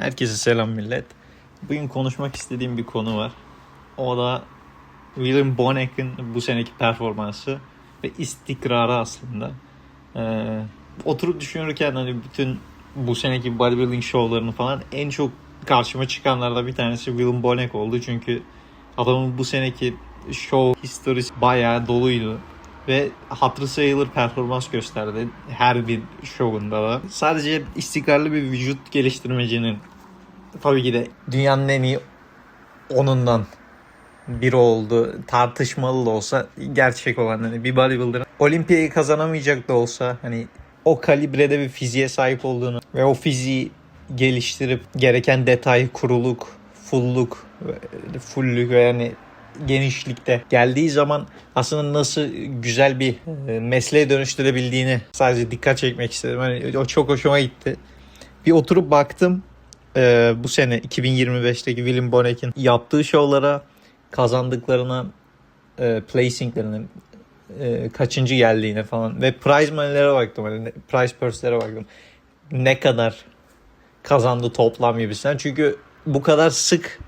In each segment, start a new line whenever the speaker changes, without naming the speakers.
Herkese selam millet. Bugün konuşmak istediğim bir konu var. O da William Bonek'in bu seneki performansı ve istikrarı aslında. Ee, oturup düşünürken hani bütün bu seneki bodybuilding şovlarını falan en çok karşıma çıkanlardan bir tanesi William Bonek oldu. Çünkü adamın bu seneki show historisi bayağı doluydu ve hatırı sayılır performans gösterdi her bir şovunda da. Sadece istikrarlı bir vücut geliştirmecinin tabii ki de dünyanın en iyi onundan biri oldu. Tartışmalı da olsa gerçek olan hani bir bodybuilder olimpiyayı kazanamayacak da olsa hani o kalibrede bir fiziğe sahip olduğunu ve o fiziği geliştirip gereken detay, kuruluk, fulluk, fullük ve yani genişlikte geldiği zaman aslında nasıl güzel bir e, mesleğe dönüştürebildiğini sadece dikkat çekmek istedim. Hani o çok hoşuma gitti. Bir oturup baktım e, bu sene 2025'teki William Bonek'in yaptığı şovlara kazandıklarına e, placinglerine e, kaçıncı geldiğine falan ve prize money'lere baktım hani prize purse'lere baktım. Ne kadar kazandı toplam gibisinden. Çünkü bu kadar sık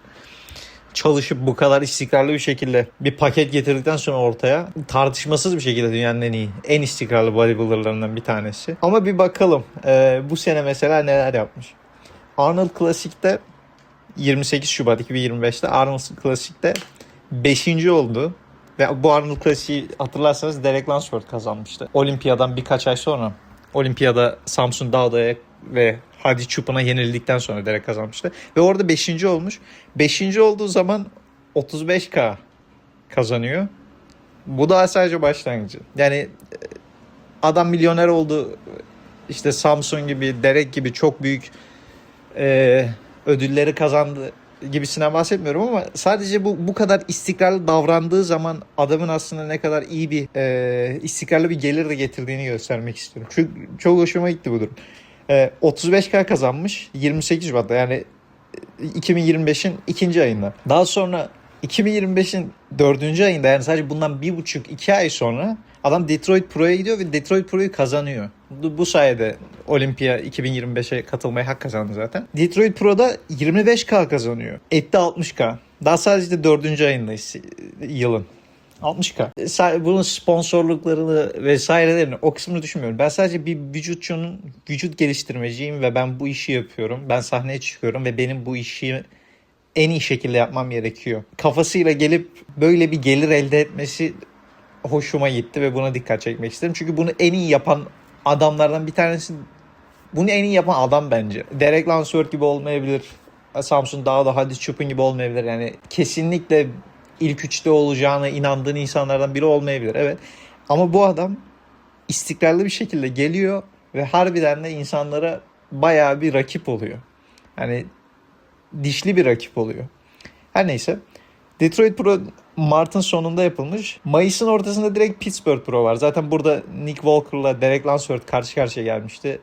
çalışıp bu kadar istikrarlı bir şekilde bir paket getirdikten sonra ortaya tartışmasız bir şekilde dünyanın en iyi, en istikrarlı bodybuilderlarından bir tanesi. Ama bir bakalım e, bu sene mesela neler yapmış. Arnold Classic'te 28 Şubat 2025'te Arnold Classic'te 5. oldu. Ve bu Arnold Classic'i hatırlarsanız Derek Lansford kazanmıştı. Olimpiyadan birkaç ay sonra. Olimpiyada Samsun Dağda'ya ve Hadi Çupa'na yenildikten sonra Derek kazanmıştı. Ve orada 5. olmuş. 5. olduğu zaman 35K kazanıyor. Bu daha sadece başlangıcı. Yani e, adam milyoner oldu. İşte Samsung gibi, Derek gibi çok büyük e, ödülleri kazandı gibisinden bahsetmiyorum ama sadece bu bu kadar istikrarlı davrandığı zaman adamın aslında ne kadar iyi bir e, istikrarlı bir gelir de getirdiğini göstermek istiyorum. Çünkü çok hoşuma gitti bu durum. E, 35k kazanmış 28 Şubat'ta yani 2025'in ikinci ayında. Daha sonra 2025'in dördüncü ayında yani sadece bundan bir buçuk iki ay sonra adam Detroit Pro'ya gidiyor ve Detroit Pro'yu kazanıyor. Bu, sayede Olimpiya 2025'e katılmaya hak kazandı zaten. Detroit Pro'da 25k kazanıyor. Etti 60k. Daha sadece dördüncü ayındayız yılın. 60k. Sa- Bunun sponsorluklarını vesairelerini o kısmını düşünmüyorum. Ben sadece bir vücutçunun vücut geliştirmeciyim ve ben bu işi yapıyorum. Ben sahneye çıkıyorum ve benim bu işi en iyi şekilde yapmam gerekiyor. Kafasıyla gelip böyle bir gelir elde etmesi hoşuma gitti ve buna dikkat çekmek istedim. Çünkü bunu en iyi yapan adamlardan bir tanesi bunu en iyi yapan adam bence. Derek Lansford gibi olmayabilir. Samsun daha da Hadi Chupin gibi olmayabilir. Yani kesinlikle ilk üçte olacağına inandığın insanlardan biri olmayabilir. Evet. Ama bu adam istikrarlı bir şekilde geliyor ve harbiden de insanlara bayağı bir rakip oluyor. Yani dişli bir rakip oluyor. Her neyse. Detroit Pro Mart'ın sonunda yapılmış. Mayıs'ın ortasında direkt Pittsburgh Pro var. Zaten burada Nick Walker'la Derek Lansford karşı karşıya gelmişti.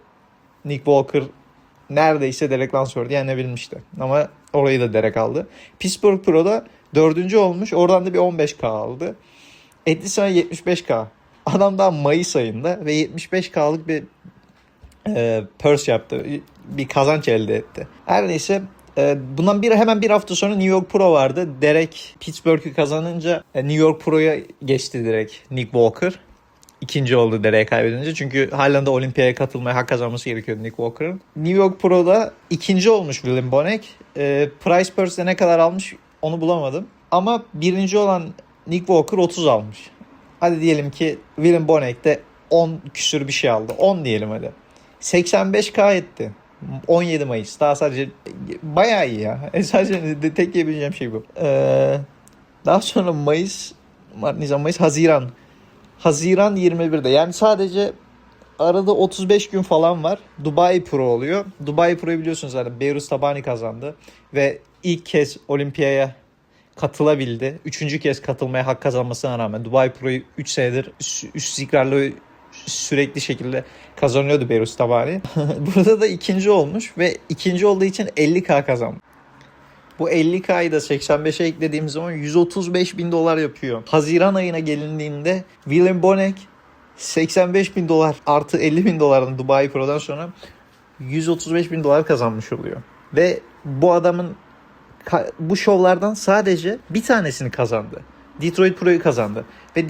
Nick Walker neredeyse Derek Lansford'u yenebilmişti. Ama orayı da Derek aldı. Pittsburgh Pro'da dördüncü olmuş. Oradan da bir 15K aldı. Etti sana 75K. Adam daha Mayıs ayında ve 75K'lık bir e, purse yaptı. Bir kazanç elde etti. Her neyse e, bundan bir hemen bir hafta sonra New York Pro vardı. Derek Pittsburgh'ü kazanınca e, New York Pro'ya geçti direkt Nick Walker. İkinci oldu Derek'e kaybedince. Çünkü halen de olimpiyaya katılmaya hak kazanması gerekiyordu Nick Walker'ın. New York Pro'da ikinci olmuş William Bonek. E, Price Purse'de ne kadar almış onu bulamadım. Ama birinci olan Nick Walker 30 almış. Hadi diyelim ki William Bonek de 10 küsür bir şey aldı. 10 diyelim hadi. 85K etti. 17 Mayıs. Daha sadece bayağı iyi ya. E sadece de- tek diyebileceğim şey bu. Ee, daha sonra Mayıs, Mart, Nisan, Mayıs, Haziran. Haziran 21'de. Yani sadece arada 35 gün falan var. Dubai Pro oluyor. Dubai Pro'yu biliyorsunuz zaten. Beyrus Tabani kazandı. Ve ilk kez olimpiyaya katılabildi. Üçüncü kez katılmaya hak kazanmasına rağmen Dubai Pro'yu 3 senedir istikrarlı sürekli şekilde kazanıyordu Beyrus Tabani. Burada da ikinci olmuş ve ikinci olduğu için 50k kazanmış. Bu 50K'yı da 85'e eklediğimiz zaman 135 bin dolar yapıyor. Haziran ayına gelindiğinde William Bonek 85 bin dolar artı 50 bin dolardan Dubai Pro'dan sonra 135 bin dolar kazanmış oluyor. Ve bu adamın bu şovlardan sadece bir tanesini kazandı. Detroit Pro'yu kazandı. Ve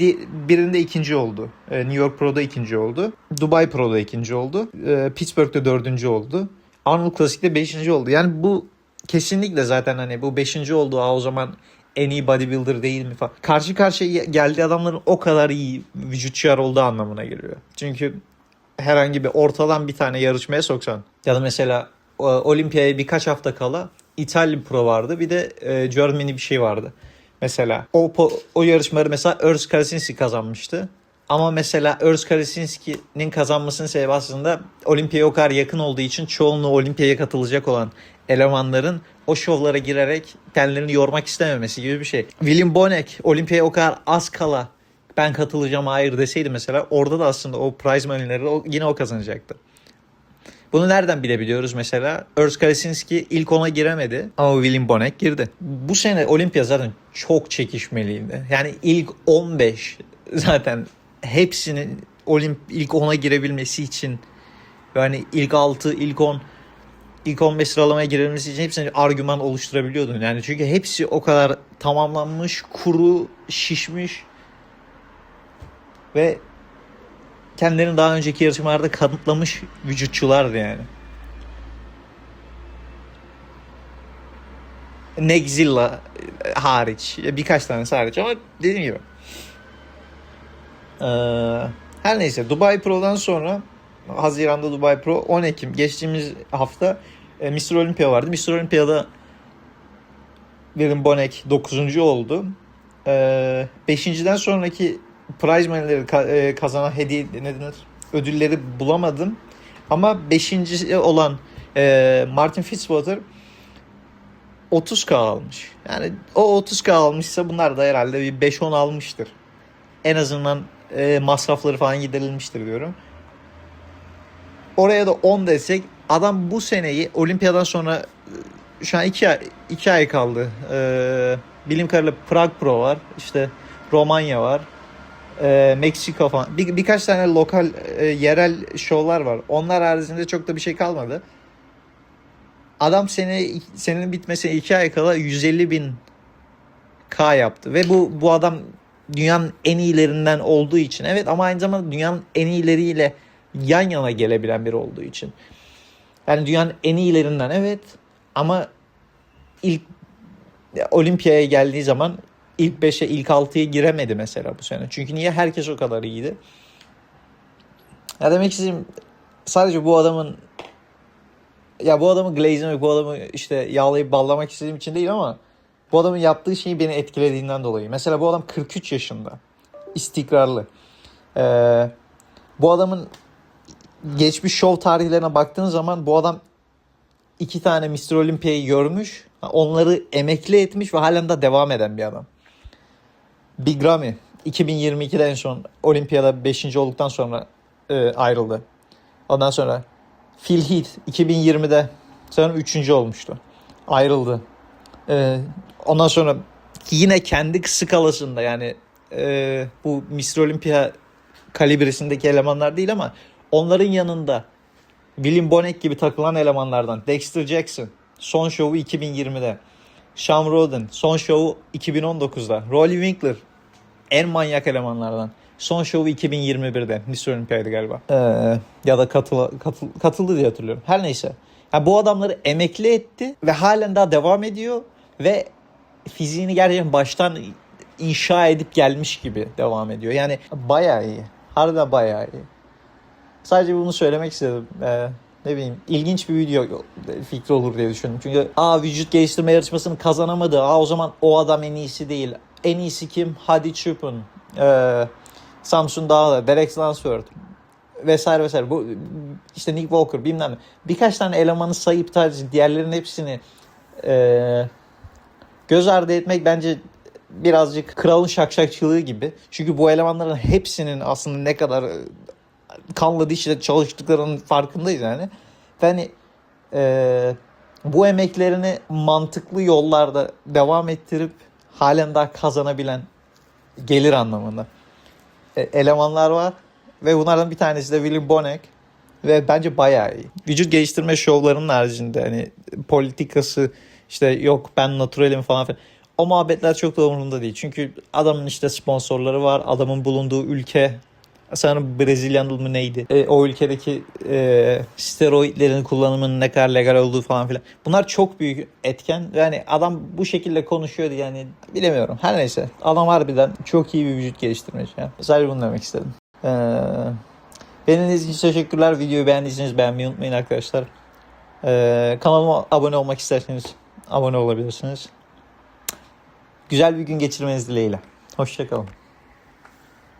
birinde ikinci oldu. Ee, New York Pro'da ikinci oldu. Dubai Pro'da ikinci oldu. Ee, Pittsburgh'de dördüncü oldu. Arnold Classic'te beşinci oldu. Yani bu kesinlikle zaten hani bu beşinci oldu. Aa, o zaman en iyi bodybuilder değil mi falan. Karşı karşıya geldiği adamların o kadar iyi vücut olduğu anlamına geliyor. Çünkü herhangi bir ortadan bir tane yarışmaya soksan ya da mesela e, olimpiyaya birkaç hafta kala İtalya Pro vardı bir de e, Germany bir şey vardı. Mesela o o yarışmaları mesela Urs Krasinski kazanmıştı. Ama mesela Urs Krasinski'nin kazanmasının sebebi aslında olimpiyaya o kadar yakın olduğu için çoğunluğu olimpiyaya katılacak olan elemanların o şovlara girerek kendilerini yormak istememesi gibi bir şey. William Bonek olimpiyaya o kadar az kala ben katılacağım hayır deseydi mesela orada da aslında o prize money'leri yine o kazanacaktı. Bunu nereden bilebiliyoruz mesela? Urs Krasinski ilk ona giremedi ama William Bonek girdi. Bu sene olimpiya zaten çok çekişmeliydi. Yani ilk 15 zaten hepsinin olimp ilk 10'a girebilmesi için yani ilk 6, ilk 10 ilk 15 sıralamaya girebilmesi için hepsini argüman oluşturabiliyordun. Yani çünkü hepsi o kadar tamamlanmış, kuru, şişmiş ve kendilerini daha önceki yarışmalarda kanıtlamış vücutçulardı yani. Negzilla hariç. Birkaç tanesi hariç ama dediğim gibi. Ee, her neyse Dubai Pro'dan sonra Haziran'da Dubai Pro 10 Ekim geçtiğimiz hafta e, Mr. Olympia vardı. Mr. Olympia'da Willem Bonek 9. oldu. Ee, 5.den sonraki prize money'leri e, kazanan hediye ne denir? Ödülleri bulamadım. Ama 5. olan e, Martin Fitzwater 30k almış. Yani o 30k almışsa bunlar da herhalde bir 5-10 almıştır. En azından e, masrafları falan giderilmiştir diyorum. Oraya da 10 desek adam bu seneyi olimpiyadan sonra e, şu an 2 ay, iki ay kaldı. Ee, bilim kadarıyla Prag Pro var. İşte Romanya var. Ee, Meksika falan. Bir, birkaç tane lokal e, yerel şovlar var. Onlar haricinde çok da bir şey kalmadı. Adam sene senenin bitmesine 2 ay kala 150 bin K yaptı. Ve bu bu adam dünyanın en iyilerinden olduğu için. Evet ama aynı zamanda dünyanın en iyileriyle yan yana gelebilen biri olduğu için. Yani dünyanın en iyilerinden evet ama ilk olimpiyaya geldiği zaman ilk 5'e ilk 6'ya giremedi mesela bu sene. Çünkü niye? Herkes o kadar iyiydi. Ya demek istediğim sadece bu adamın ya bu adamı glazlemek, bu adamı işte yağlayıp ballamak istediğim için değil ama bu adamın yaptığı şeyi beni etkilediğinden dolayı. Mesela bu adam 43 yaşında. istikrarlı. Ee, bu adamın geçmiş şov tarihlerine baktığın zaman bu adam iki tane Mr. Olympia'yı görmüş. Onları emekli etmiş ve halen de devam eden bir adam. Big Ramy 2022'de en son Olimpiyada 5. olduktan sonra e, ayrıldı. Ondan sonra Phil Heath 2020'de sanırım 3. olmuştu. Ayrıldı. E, ondan sonra yine kendi skalasında yani e, bu Mr. Olympia kalibresindeki elemanlar değil ama onların yanında William Bonek gibi takılan elemanlardan Dexter Jackson son şovu 2020'de. Sean Roden son şovu 2019'da. Rolly Winkler en manyak elemanlardan. Son şovu 2021'de. Mr. Olympia'ydı galiba. Ee, ya da katıla, katıl, katıldı diye hatırlıyorum. Her neyse. Yani bu adamları emekli etti ve halen daha devam ediyor ve fiziğini gerçekten baştan inşa edip gelmiş gibi devam ediyor. Yani bayağı iyi. Harbiden bayağı iyi. Sadece bunu söylemek istedim. Ee, ne bileyim ilginç bir video fikri olur diye düşündüm. Çünkü aa vücut geliştirme yarışmasını kazanamadı. Aa o zaman o adam en iyisi değil. En iyisi kim? Hadi Chupin. Ee, Samsun Dağlı, Derek Lansford vesaire vesaire. Bu işte Nick Walker bilmem ne. Birkaç tane elemanı sayıp da diğerlerin hepsini e, göz ardı etmek bence birazcık kralın şakşakçılığı gibi. Çünkü bu elemanların hepsinin aslında ne kadar kanla dişle çalıştıklarının farkındayız yani. Ve hani e, bu emeklerini mantıklı yollarda devam ettirip halen daha kazanabilen gelir anlamında e, elemanlar var. Ve bunlardan bir tanesi de William Bonek. Ve bence bayağı iyi. Vücut geliştirme şovlarının haricinde hani politikası işte yok ben naturalim falan filan. O muhabbetler çok da umurumda değil. Çünkü adamın işte sponsorları var. Adamın bulunduğu ülke sanırım Brezilyan mı neydi? E, o ülkedeki e, steroidlerin kullanımının ne kadar legal olduğu falan filan. Bunlar çok büyük etken. Yani adam bu şekilde konuşuyordu yani bilemiyorum. Her neyse. Adam harbiden çok iyi bir vücut geliştirmiş. Yani. Sadece bunu demek istedim. Ee, Beğendiğiniz için teşekkürler. Videoyu beğendiyseniz beğenmeyi unutmayın arkadaşlar. Ee, kanalıma abone olmak isterseniz abone olabilirsiniz. Güzel bir gün geçirmeniz dileğiyle. Hoşçakalın.